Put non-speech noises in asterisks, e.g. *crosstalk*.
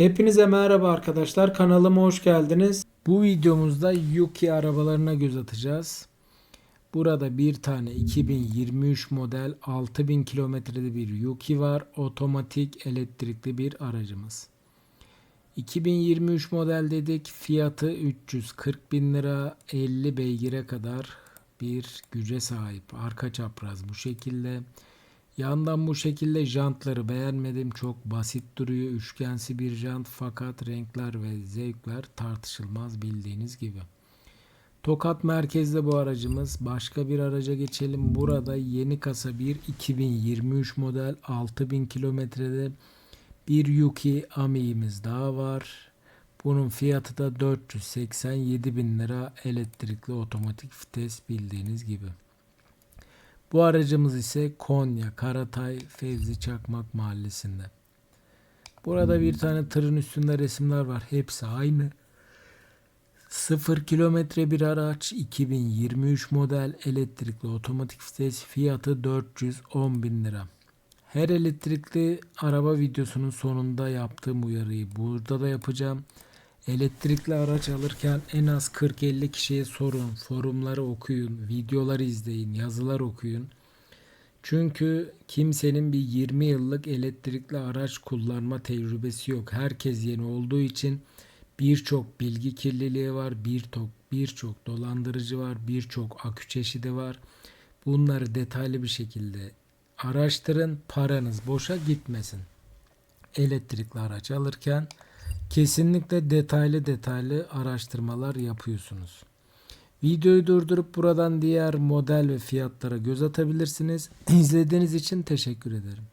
Hepinize merhaba arkadaşlar. Kanalıma hoş geldiniz. Bu videomuzda Yuki arabalarına göz atacağız. Burada bir tane 2023 model 6000 kilometrede bir Yuki var. Otomatik elektrikli bir aracımız. 2023 model dedik. Fiyatı 340 bin lira 50 beygire kadar bir güce sahip. Arka çapraz bu şekilde. Yandan bu şekilde jantları beğenmedim. Çok basit duruyor. Üçgensi bir jant fakat renkler ve zevkler tartışılmaz bildiğiniz gibi. Tokat merkezde bu aracımız. Başka bir araca geçelim. Burada yeni kasa bir 2023 model 6000 kilometrede bir Yuki Ami'miz daha var. Bunun fiyatı da 487 bin lira elektrikli otomatik vites bildiğiniz gibi. Bu aracımız ise Konya, Karatay, Fevzi Çakmak mahallesinde. Burada bir tane tırın üstünde resimler var. Hepsi aynı. 0 kilometre bir araç 2023 model elektrikli otomatik vites fiyatı 410 bin lira. Her elektrikli araba videosunun sonunda yaptığım uyarıyı burada da yapacağım. Elektrikli araç alırken en az 40-50 kişiye sorun, forumları okuyun, videoları izleyin, yazılar okuyun. Çünkü kimsenin bir 20 yıllık elektrikli araç kullanma tecrübesi yok. Herkes yeni olduğu için birçok bilgi kirliliği var, birçok birçok dolandırıcı var, birçok akü çeşidi var. Bunları detaylı bir şekilde araştırın. Paranız boşa gitmesin. Elektrikli araç alırken kesinlikle detaylı detaylı araştırmalar yapıyorsunuz. Videoyu durdurup buradan diğer model ve fiyatlara göz atabilirsiniz. *clears throat* İzlediğiniz için teşekkür ederim.